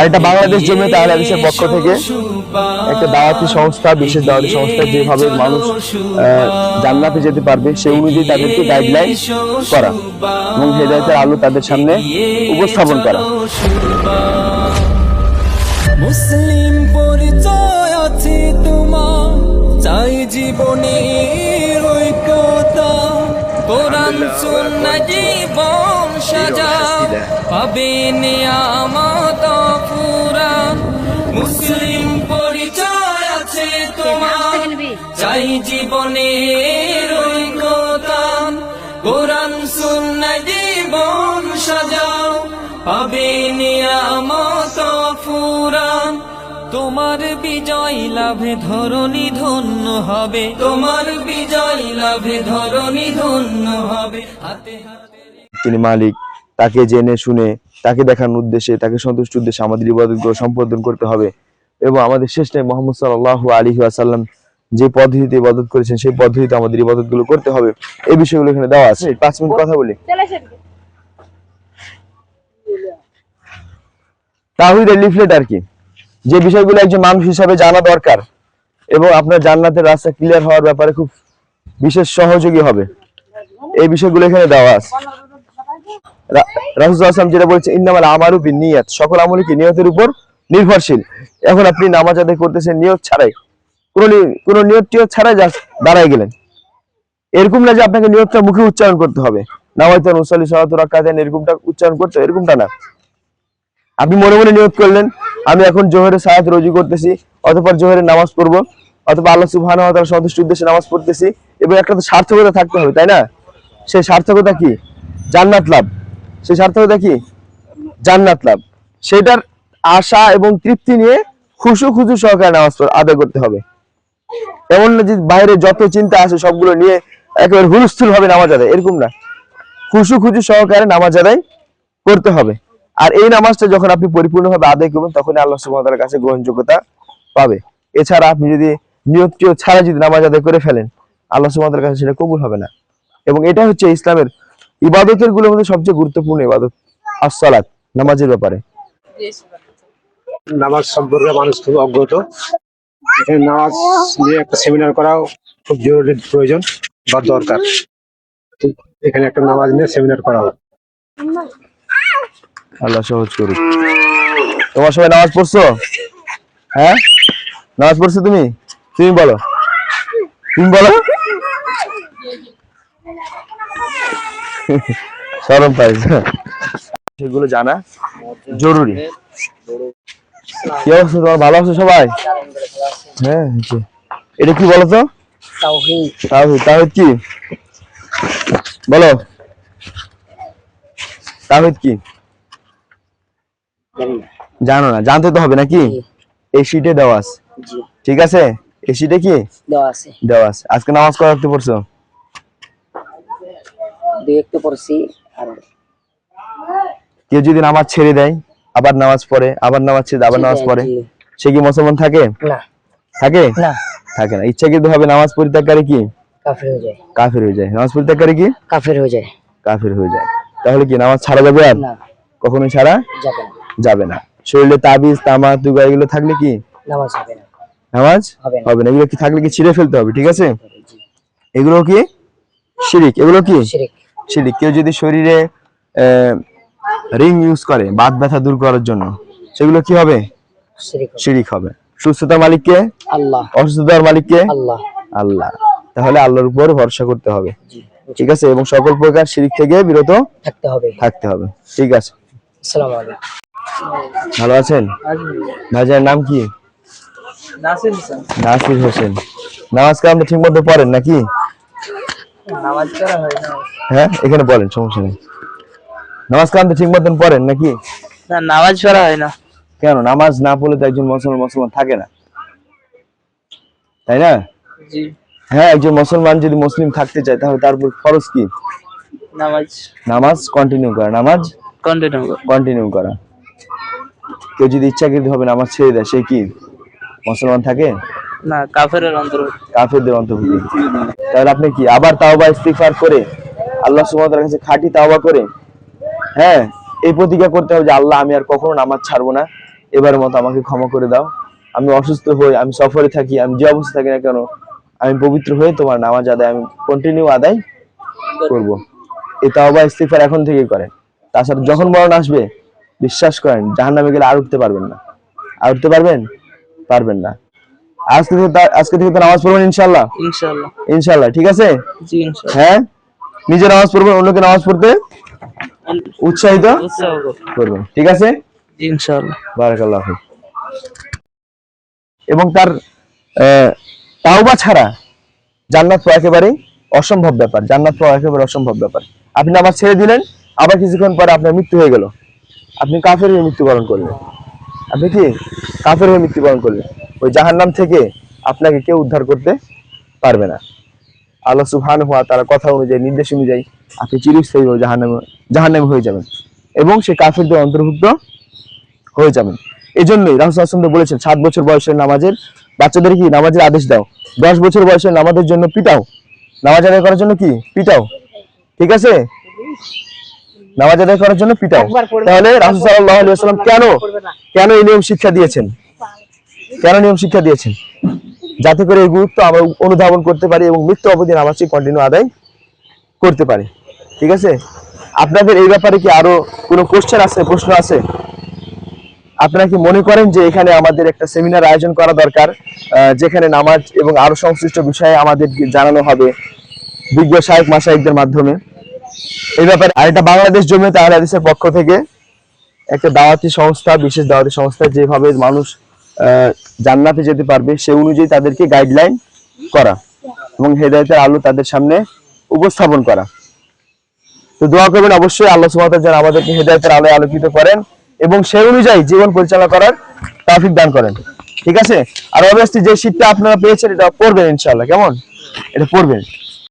আর এটা বাংলাদেশ জমিয়ত আহলাদিসের পক্ষ থেকে একটা দাওয়াতি সংস্থা বিশেষ দাওয়াতি সংস্থা যেভাবে মানুষ জান্নাতে যেতে পারবে সেই অনুযায়ী তাদেরকে গাইডলাইন করা এবং হেদায়তের আলো তাদের সামনে উপস্থাপন করা। মুসলিম পরিচয় আছে তোমার চাই জীবনের ঐক্যতা। কোরআন সুন্নাহ জীবন সাজাও মুসলিম পরিচয় আছে তোমার। চাই কোরআন, সুন্নাহ, জীবন সাজাও। পাবে নিয়ামত তোমার বিজয় লাভে ধরণী ধন্য হবে। তোমার বিজয় লাভে ধরণী ধন্য হবে। হাতে হাতে তিনি মালিক। তাকে জেনে শুনে তাকে দেখানোর উদ্দেশ্যে তাকে সন্তুষ্ট উদ্দেশ্যে আমাদের ইবাদতগুলো সম্পাদন করতে হবে। এবং আমাদের শেষ টাইম মোহাম্মদ সাল্লাহ আলী আসাল্লাম যে পদ্ধতিতে ইবাদত করেছেন সেই পদ্ধতিতে আমাদের ইবাদতগুলো করতে হবে। এই বিষয়গুলো এখানে দেওয়া আছে। পাঁচ মিনিট কথা বলি। তাহিদের লিফলেট আর কি। যে বিষয়গুলো একজন মানুষ হিসাবে জানা দরকার এবং আপনার জান্নাতের রাস্তা ক্লিয়ার হওয়ার ব্যাপারে খুব বিশেষ সহযোগী হবে। এই বিষয়গুলো এখানে দেওয়া আছে। রাসুল যেটা বলছে, ইন্নামাল আমারু বিন নিয়াত সকল আমলই কি নিয়তের উপর নির্ভরশীল। এখন আপনি নামাজ আদায় করতেছেন, নিয়ত ছাড়াই। কোন নিয়ত টিয়ত ছাড়াই যা দাঁড়ায় গেলেন। এরকম না যে আপনাকে নিয়তটা মুখে উচ্চারণ করতে হবে। নামাইতান উসালি সালাতু রাকাতান এরকমটা উচ্চারণ করতে এরকমটা না। আপনি মনে মনে নিয়ত করলেন, আমি এখন জোহরের সায়াত রোজি করতেছি অথবা জোহরের নামাজ পড়ব অথবা আল্লাহ ওয়া সন্তুষ্ট উদ্দেশ্যে নামাজ পড়তেছি। এবং একটা তো সার্থকতা থাকতে হবে, তাই না? সেই সার্থকতা কি? জান্নাত লাভ। সেই সার্থকতা কি জান্নাত লাভ। সেটার আশা এবং তৃপ্তি নিয়ে খুশু খুশু সহকারে নামাজ আদায় করতে হবে। এমন না যে বাইরে যত চিন্তা আছে সবগুলো নিয়ে একেবারে হুলস্থুল হবে নামাজ আদায়। এরকম না। খুশু খুশু সহকারে নামাজ আদায় করতে হবে। আর এই নামাজটা যখন আপনি পরিপূর্ণভাবে আদায় করবেন তখন আল্লাহ তাআলার কাছে গ্রহণযোগ্যতা পাবে। এছাড়া আপনি যদি নিয়ত ছাড়া যদি নামাজ আদায় করে ফেলেন, আল্লাহ সুবহানাহু কাছে সেটা কবুল হবে না। এবং এটা হচ্ছে ইসলামের ইবাদতেরগুলোর মধ্যে সবচেয়ে গুরুত্বপূর্ণ ইবাদত। আসসালাত নামাজের ব্যাপারে। নামাজ সম্পর্কে মানুষ খুব অজ্ঞত। এখানে নামাজ নিয়ে একটা সেমিনার করাও খুব জরুরি প্রয়োজন বা দরকার। এখানে একটা নামাজ নিয়ে সেমিনার করা হোক আল্লাহ সহজ করুক। তোমার সবাই নামাজ পড়ছো? হ্যাঁ? নামাজ পড়ছো তুমি? তুমি বলো। তুমি বলো। সরম পাই সেগুলো জানা জরুরি। কি অবস্থা তোমার? ভালো আছো সবাই? হ্যাঁ এটা কি বলো তো? তাওহীদ। তাওহীদ কি? বলো। তাওহীদ কি? জানো না। জানতে তো হবে নাকি? এই শীটে দেওয়া আছে। ঠিক আছে? এই শীটে কি? দেওয়া আছে। দেওয়া আছে। আজকে নামাজ করা রাখতে পড়ছো? দুই একটু পড়ছি আর কেউ যদি নামাজ ছেড়ে দেয় আবার নামাজ পড়ে আবার নামাজ ছেড়ে আবার নামাজ পড়ে সে কি মুসলমান থাকে? না। থাকে? না। থাকে না। ইচ্ছাকৃত ভাবে নামাজ পরিত্যাগকারী কি? কাফের হয়ে যায়। কাফের হয়ে যায়। নামাজ পরিত্যাগকারী কি? কাফের হয়ে যায়। কাফের হয়ে যায়। তাহলে কি নামাজ ছাড়া যাবে আর? না। কখনোই ছাড়া যাবে না। যাবে না। শরীরে তাবিজ তামা তুগা এগুলো থাকলে কি? নামাজ হবে না। নামাজ? হবে না। এগুলো কি থাকলে কি ছিঁড়ে ফেলতে হবে ঠিক আছে? এগুলো কি? শিরিক। এগুলো কি? শিরিক। শিরিক কেউ যদি শরীরে রিং ইউজ করে বাত ব্যথা দূর করার জন্য সেগুলো কি হবে? শিরিক হবে। সুস্থতার মালিককে? আল্লাহ। অসুস্থতার মালিককে? আল্লাহ। আল্লাহ। তাহলে আল্লাহর উপর ভরসা করতে হবে। ঠিক আছে? এবং সকল প্রকার শিরিক থেকে বিরত থাকতে হবে। থাকতে হবে। ঠিক আছে। আসসালামু আলাইকুম। ভালো আছেন? ভাইজার নাম কি? নাসির হোসেন। নাসির হোসেন। নামাজ কালামটা ঠিক মতো পড়েন নাকি? নামাজ পড়া হয় না। হ্যাঁ এখানে বলেন সমস্যা নেই। নামাজ কালামটা ঠিক মতন পড়েন নাকি? না নামাজ পড়া হয় না। কেন? নামাজ না পড়লে তো একজন মুসলমান মুসলমান থাকে না। তাই না? জি। হ্যাঁ একজন মুসলমান যদি মুসলিম থাকতে চায় তাহলে তার উপর ফরজ কি? নামাজ। নামাজ কন্টিনিউ করা। নামাজ কন্টিনিউ কন্টিনিউ করা। কেউ যদি ইচ্ছাকৃত হবে নামাজ ছেড়ে দেয় সে কি? মুসলমান থাকে? না অন্তর্ভুক্ত। কাফেরদের অন্তর্ভুক্ত। তাহলে আপনি কি আবার তাওবা ইস্তিগফার করে আল্লাহ তাআলার কাছে খাঁটি তাওবা করে হ্যাঁ এই প্রতিজ্ঞা করতে হবে যে আল্লাহ আমি আর কখনো নামাজ ছাড়বো না। এবার মতো আমাকে ক্ষমা করে দাও। আমি অসুস্থ হই আমি সফরে থাকি আমি যে অবস্থা থাকি না কেন আমি পবিত্র হয়ে তোমার নামাজ আদায় আমি কন্টিনিউ আদায় করব। এই তাওবা ইস্তিগফার এখন থেকে করেন। তাছাড়া যখন মরণ আসবে বিশ্বাস করেন জাহান্নামে গেলে আর উঠতে পারবেন না। আর উঠতে পারবেন? পারবেন না। আজকে থেকে আজকে থেকে তো নামাজ পড়বেন ইনশাল্লাহ ইনশাল্লাহ ইনশাল্লাহ ঠিক আছে? হ্যাঁ? নিজে নামাজ পড়বেন অন্যকে নামাজ পড়তে উৎসাহিত করবেন। ঠিক আছে? বারাকাল্লাহ এবং তার তাওবা ছাড়া জান্নাত পাওয়া একেবারেই অসম্ভব ব্যাপার। জান্নাত পাওয়া একেবারে অসম্ভব ব্যাপার। আপনি নামাজ ছেড়ে দিলেন আবার কিছুক্ষণ পরে আপনার মৃত্যু হয়ে গেল। আপনি কাফের হয়ে মৃত্যুবরণ করলেন। আপনি কি কাফের হয়ে মৃত্যুবরণ করলেন? ওই জাহান্নাম থেকে আপনাকে কেউ উদ্ধার করতে পারবে না। আল্লাহ সুবহান হওয়া তার কথা অনুযায়ী নির্দেশ অনুযায়ী আপনি চিরস্থায়ী জাহান্নামে জাহান্নামে হয়ে যাবেন এবং সে কাফেরদের অন্তর্ভুক্ত হয়ে যাবেন। এই জন্যই রাহুল বলেছেন সাত বছর বয়সের নামাজের বাচ্চাদের কি নামাজের আদেশ দাও? দশ বছর বয়সের নামাজের জন্য পিটাও। নামাজ আদায় করার জন্য কি? পিটাও। ঠিক আছে? নামাজ আদায় করার জন্য পিটাও। তাহলে রাসুল সাল্লাহ আলিয়া সাল্লাম কেন কেন এই নিয়ম শিক্ষা দিয়েছেন? কেন নিয়ম শিক্ষা দিয়েছেন? যাতে করে এই গুরুত্ব আমরা অনুধাবন করতে পারি এবং মৃত্যু অবধি নামাজটি কন্টিনিউ আদায় করতে পারি। ঠিক আছে? আপনাদের এই ব্যাপারে কি আরও কোনো কোশ্চেন আছে, প্রশ্ন আছে? আপনারা কি মনে করেন যে এখানে আমাদের একটা সেমিনার আয়োজন করা দরকার যেখানে নামাজ এবং আরও সংশ্লিষ্ট বিষয়ে আমাদের জানানো হবে বিজ্ঞ শাহেক মাসাইকদের মাধ্যমে? এই ব্যাপারে আর এটা বাংলাদেশ জমিয়ত আহলে হাদিসের পক্ষ থেকে একটা দাওয়াতি সংস্থা, বিশেষ দাওয়াতি সংস্থা, যেভাবে মানুষ জান্নাতে যেতে পারবে, সে অনুযায়ী তাদেরকে গাইডলাইন করা এবং হেদায়তের আলো তাদের সামনে উপস্থাপন করা। তো দোয়া করবেন অবশ্যই আল্লাহ তাআলা যেন আমাদেরকে হেদায়েতের আলোয় আলোকিত করেন এবং সেই অনুযায়ী জীবন পরিচালনা করার তৌফিক দান করেন। ঠিক আছে? আর অবশ্যই যে শীতটা আপনারা পেয়েছেন, এটা পড়বেন ইনশাআল্লাহ। কেমন? এটা পড়বেন।